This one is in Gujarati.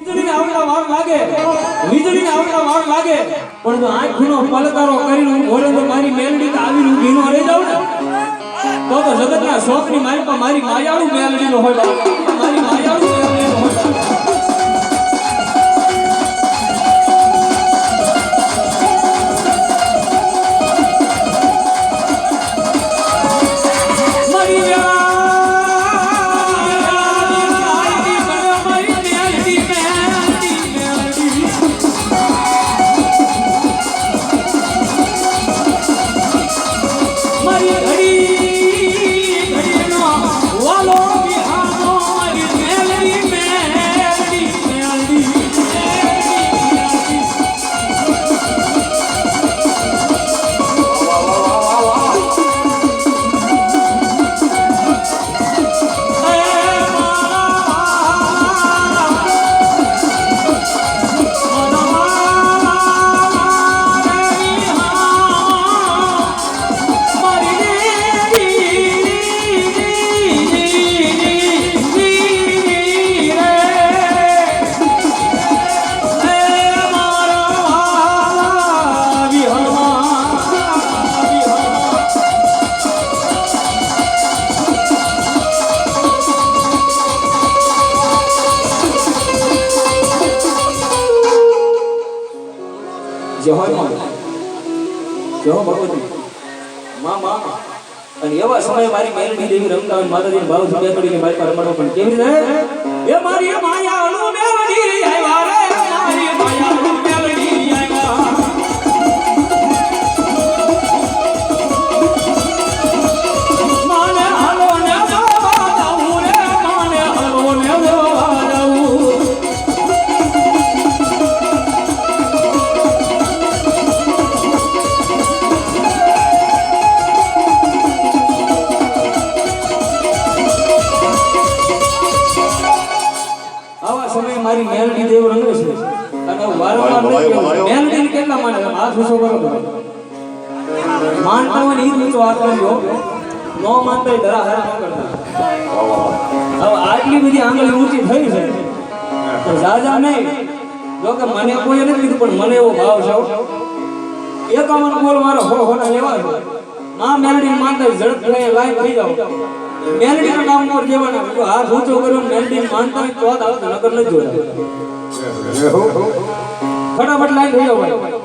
વીજળીને આવતા વાર લાગે. વીજળીને આવતા વાર લાગે. પણ જો આંખનો પલકારો કરીને હું ભોરે તો મારી મેલડી તો આવીને ઊભી નો રહી જાઉં તો તો જગતના શોખની મારી મારી માયાળું મેલડીનો હોય મારી માયાળું જય હો માં જય ભગવતી. મા, માં. અને એવા સમયે મારી મેલડી રમતા હોય માતાજીને ભાવ જુદા કરીને મારી પર રમણો પણ કેવી રીતે? એ મારી આવા સમયે મારી મેલડી દેવ રંગે છે. અને વારંવાર મેલડી કેટલા માને હાથ ઊંચો કરો માનતા હોય ઈ ઊંચો હાથ કરજો. નો માનતા ધરા હારા કરતા. હવે આટલી બધી આંગળી ઊંચી થઈ છે. તો જાજા નહીં. જો કે મને કોઈ નથી કીધું પણ મને એવો ભાવ છે. એકાવન બોલ મારો હો હોના લેવા છે. આ મેલડી માનતા ઝડપ લઈને લાઈન થઈ જાવ મેલડી નું નામ મોર દેવાના જો આ ઊંચો કર્યો મેલડી માનતા તો આવ નકર નથી જોતા ફટાફટ લાઈન થઈ જાવ